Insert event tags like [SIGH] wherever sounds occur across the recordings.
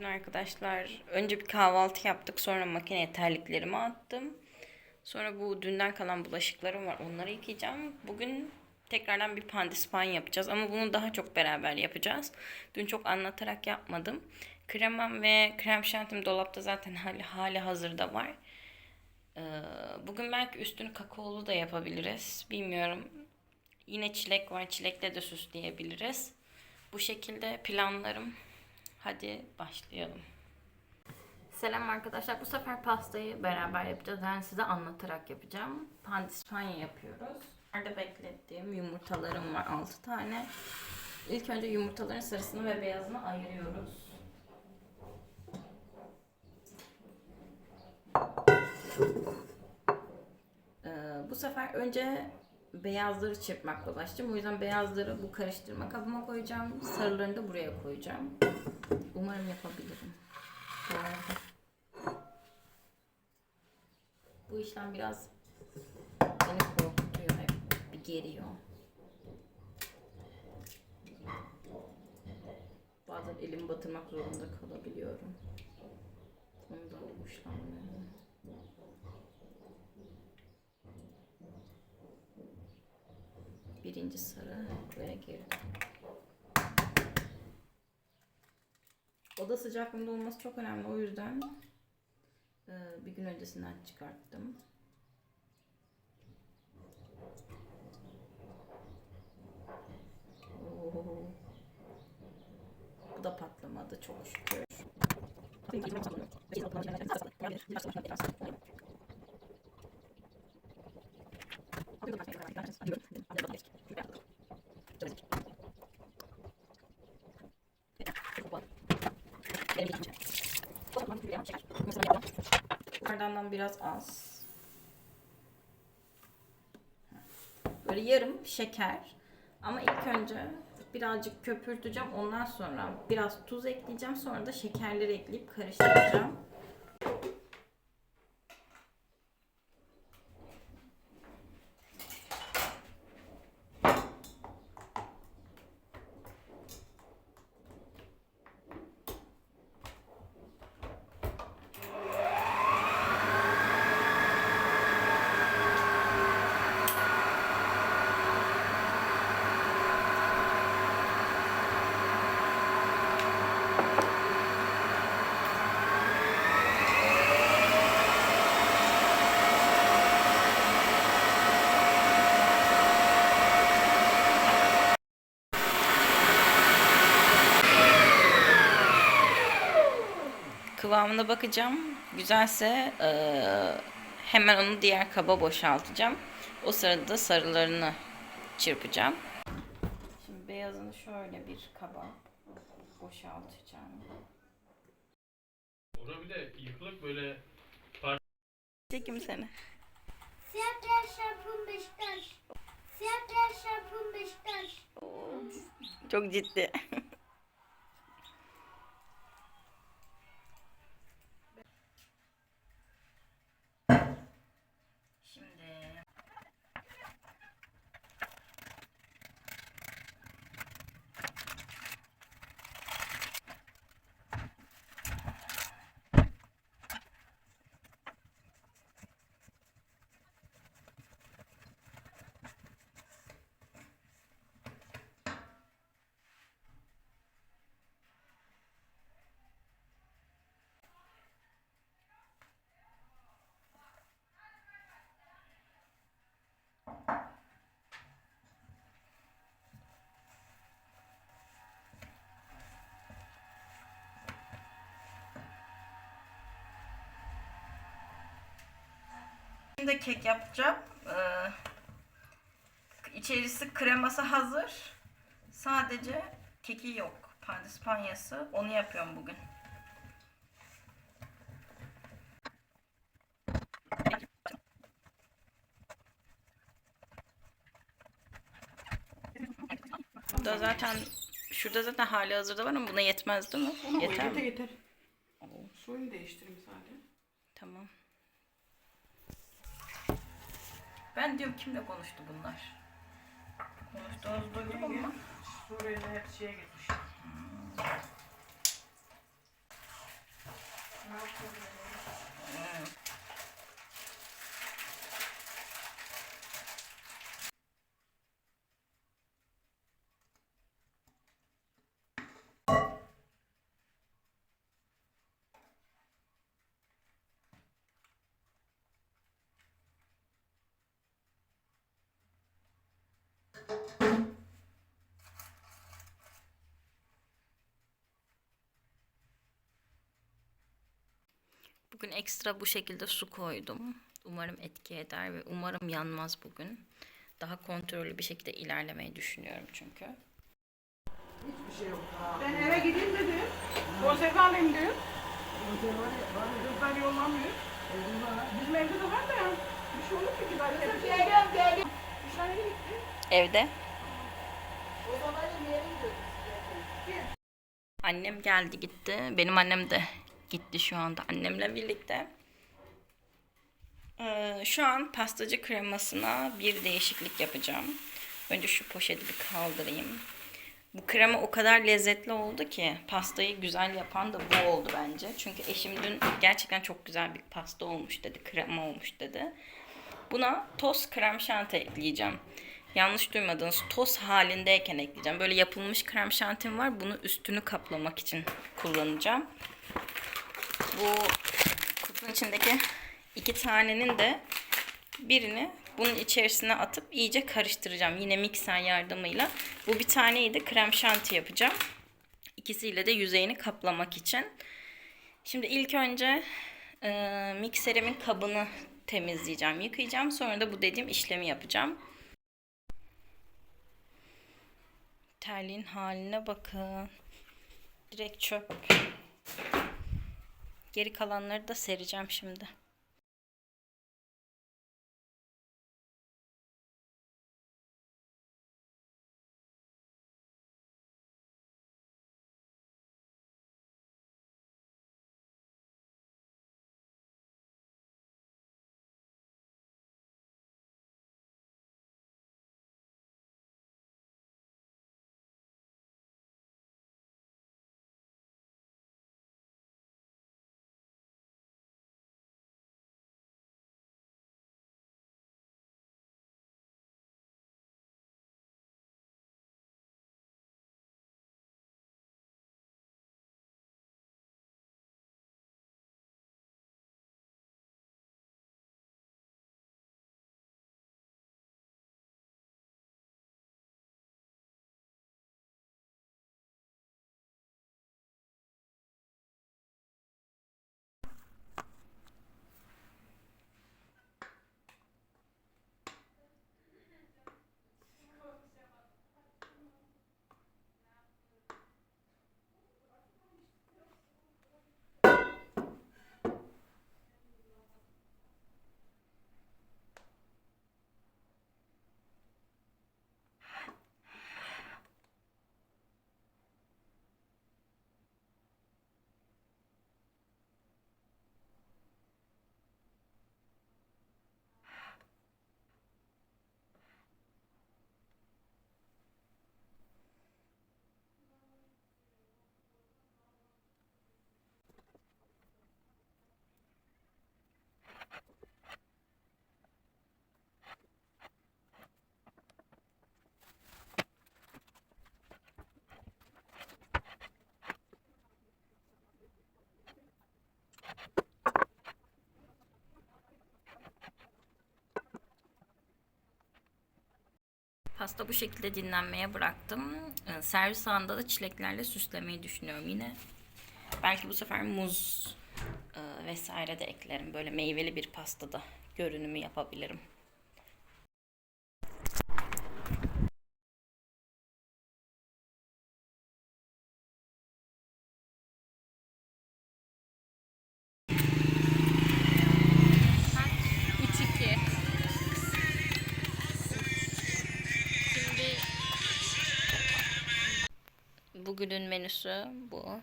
Bugün arkadaşlar önce bir kahvaltı yaptık. Sonra makineye terliklerimi attım. Sonra bu dünden kalan bulaşıklarım var. Onları yıkayacağım. Bugün tekrardan bir pandispan yapacağız. Ama bunu daha çok beraber yapacağız. Dün çok anlatarak yapmadım. Kremam ve krem şantim dolapta zaten hali, hali hazırda var. Ee, bugün belki üstünü kakaolu da yapabiliriz. Bilmiyorum. Yine çilek var. Çilekle de süsleyebiliriz. Bu şekilde planlarım. Hadi başlayalım. Selam arkadaşlar. Bu sefer pastayı beraber yapacağız. Yani size anlatarak yapacağım. Pandispanya yapıyoruz. Nerede beklettiğim yumurtalarım var 6 tane. İlk önce yumurtaların sarısını ve beyazını ayırıyoruz. Ee, bu sefer önce beyazları çırpmakla başlayacağım. O yüzden beyazları bu karıştırma kabıma koyacağım. Sarılarını da buraya koyacağım. Umarım yapabilirim. Bu arada. Bu işlem biraz beni korkutuyor hep. Bir geriyor. Bazen elimi batırmak zorunda kalabiliyorum. Ondan hoşlanmıyorum. Birinci sarı buraya girdi. Oda sıcaklığında olması çok önemli. O yüzden e, bir gün öncesinden çıkarttım. Oo. Bu da patlamadı çok şükür. Bardağından biraz az. Böyle yarım şeker. Ama ilk önce birazcık köpürteceğim. Ondan sonra biraz tuz ekleyeceğim. Sonra da şekerleri ekleyip karıştıracağım. Kıvamına bakacağım. Güzelse eee, hemen onu diğer kaba boşaltacağım. O sırada da sarılarını çırpacağım. Şimdi beyazını şöyle bir kaba boşaltacağım. Orada bir de yıkılık böyle Çekim seni. Siyah beyaz şampuan Beşiktaş. Siyah beyaz şampuan Beşiktaş. Çok ciddi. Şimdi kek yapacağım. Ee, içerisi kreması hazır. Sadece keki yok. Pandispanyası. Onu yapıyorum bugün. Burada zaten şurada zaten hali hazırda var ama buna yetmez değil mi? Yeter mi? yeter. Suyunu değiştireyim sadece. Ben diyorum kimle konuştu bunlar? Konuştuğunuzu duydum ama. Suriye'de hep şeye gitmiş. Bugün ekstra bu şekilde su koydum. Umarım etki eder ve umarım yanmaz bugün. Daha kontrollü bir şekilde ilerlemeyi düşünüyorum çünkü. Ben eve gideyim dedim. Konserve alayım dedim. Kızlar yollamıyor. Bizim evde de var da. Bir şey olur ki ki ben de Geliyorum geliyorum. Dışarıya gitti. Evde. Annem geldi gitti. Benim annem de gitti şu anda annemle birlikte. Ee, şu an pastacı kremasına bir değişiklik yapacağım. Önce şu poşeti bir kaldırayım. Bu krema o kadar lezzetli oldu ki pastayı güzel yapan da bu oldu bence. Çünkü eşim dün gerçekten çok güzel bir pasta olmuş dedi, krema olmuş dedi. Buna toz krem şanti ekleyeceğim. Yanlış duymadınız. Toz halindeyken ekleyeceğim. Böyle yapılmış krem şantim var. Bunu üstünü kaplamak için kullanacağım. Bu kutunun içindeki iki tanenin de birini bunun içerisine atıp iyice karıştıracağım. Yine mikser yardımıyla. Bu bir taneyi de krem şanti yapacağım. İkisiyle de yüzeyini kaplamak için. Şimdi ilk önce e, mikserimin kabını temizleyeceğim, yıkayacağım. Sonra da bu dediğim işlemi yapacağım. Terliğin haline bakın. Direkt çöp. Geri kalanları da sereceğim şimdi. Pasta bu şekilde dinlenmeye bıraktım. Ee, Servis anında da çileklerle süslemeyi düşünüyorum yine. Belki bu sefer muz e, vesaire de eklerim. Böyle meyveli bir pastada görünümü yapabilirim. Bugünün menüsü bu.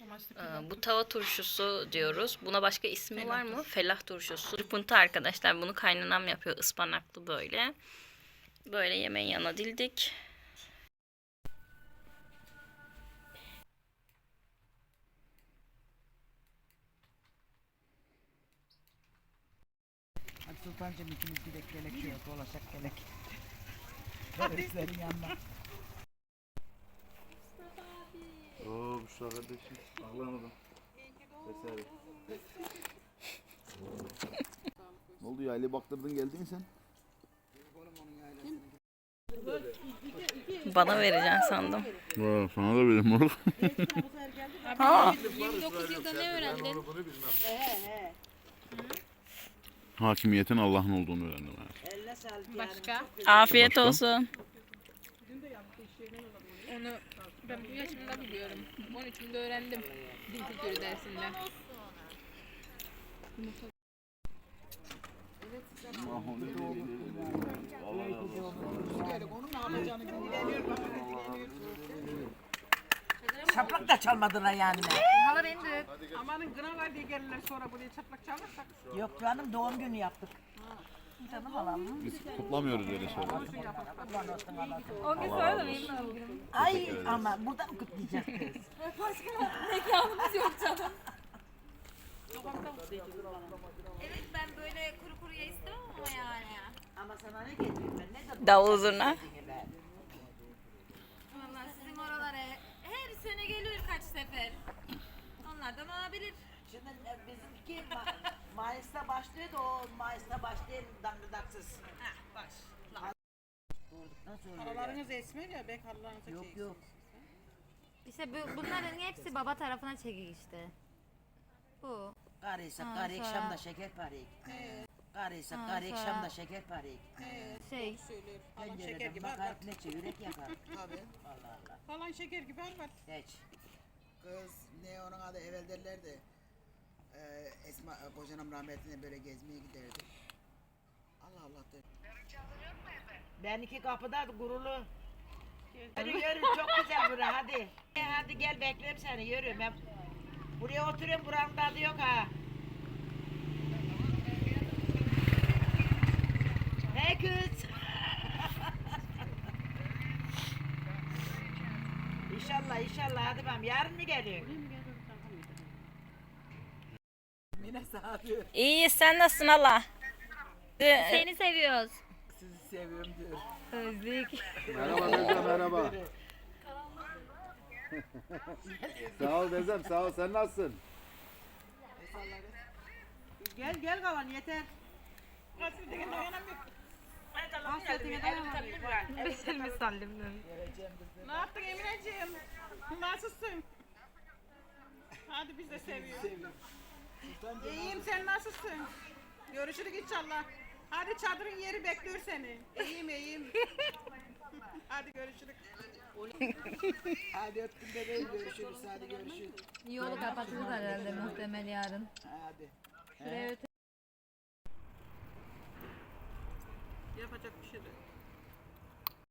Ee, bu tava turşusu diyoruz. Buna başka ismi Felah var mı? Turşu. Felah turşusu. Rıpıntı arkadaşlar. Bunu kaynanam yapıyor ıspanaklı böyle. Böyle yemeği yana dildik. Sultancım ikimiz gidek gelek yok. Dolaşak gelek. Polislerin yanına. Büşra kardeşim. Ağlamadım. Abi. ne oldu yaylaya baktırdın geldin sen? Bana vereceksin sandım. Ha, sana da vereyim oğlum. [LAUGHS] Ha. 29 yılda ne öğrendin? Hakimiyetin Allah'ın olduğunu öğrendim. sağlık Başka? Afiyet Başka? olsun. Onu ben bu yaşımda biliyorum. 13'ümde öğrendim. Din kültürü dersinde. Onun ne yapacağını dinleniyor. Bak dinleniyor. Şaplak da çalmadılar yani. Hala beni de Amanın gına var diye gelirler sonra buraya çaplak çalırsak. Yok canım doğum günü yaptık. Biz kutlamıyoruz öyle alalım. o gün sonra da benim doğum günüm. Ay ama burada mı kutlayacağız [LAUGHS] kız? Mekanımız yok canım. Evet ben böyle kuru kuruya istemem ama yani. Ama sana ne getireyim ben? Ne de Davul zurna. Valla sizin oralara her sene geliyor kaç sefer. Onlardan olabilir. Şimdi e, bizimki [LAUGHS] Mayıs'ta başlıyor da o Mayıs'ta başlayan dangırdaksız. Heh baş. Doğurduktan sonra. Aralarınız esmer ya bekarlarınıza Yok yok. İşte bu, bunların hepsi baba tarafına çekik işte. Bu. Karıysa Ha, karı sonra- akşamda şeker parayı. Karıysa Ha, karı sonra- akşamda şeker parayı. Şey. söylüyor. Falan şeker Pencereden gibi bakar arvat. ne çevirek yakar. Tabii. Allah Allah. Falan şeker gibi arvat. Geç. Kız ne onun adı evvel derlerdi. Ee, Esma e, kocanım rahmetine böyle gezmeye giderdi. Allah Allah der. Ben iki kapıda gurulu. Yürü yürü çok güzel bura hadi. E, Hadi gel bekliyorum seni yürü. Ben buraya oturuyorum buranın tadı yok ha. Hey kız. inşallah inşallah hadi bakalım yarın mı geliyor? Mine sana diyor. İyi sen nasılsın Allah? Seni seviyoruz. Sizi seviyorum diyor. Özlük. Merhaba Bezem merhaba. sağ ol Bezem sağ ol sen nasılsın? Gel gel kalan yeter. Hasretine dayanamıyor. Hasretine dayanamıyor. Beşer misallimden. Ne yaptın Emineciğim? Nasılsın? Hadi biz de seviyoruz. İyiyim sen nasılsın? Görüşürüz inşallah. Hadi çadırın yeri bekliyor seni. İyiyim iyiyim. [LAUGHS] Hadi görüşürüz. Hadi öptüm bebeğim görüşürüz hadi görüşürüz. Yolu kapatırlar herhalde muhtemel yarın. Hadi. Şuraya öte- Yapacak bir şey de. yok.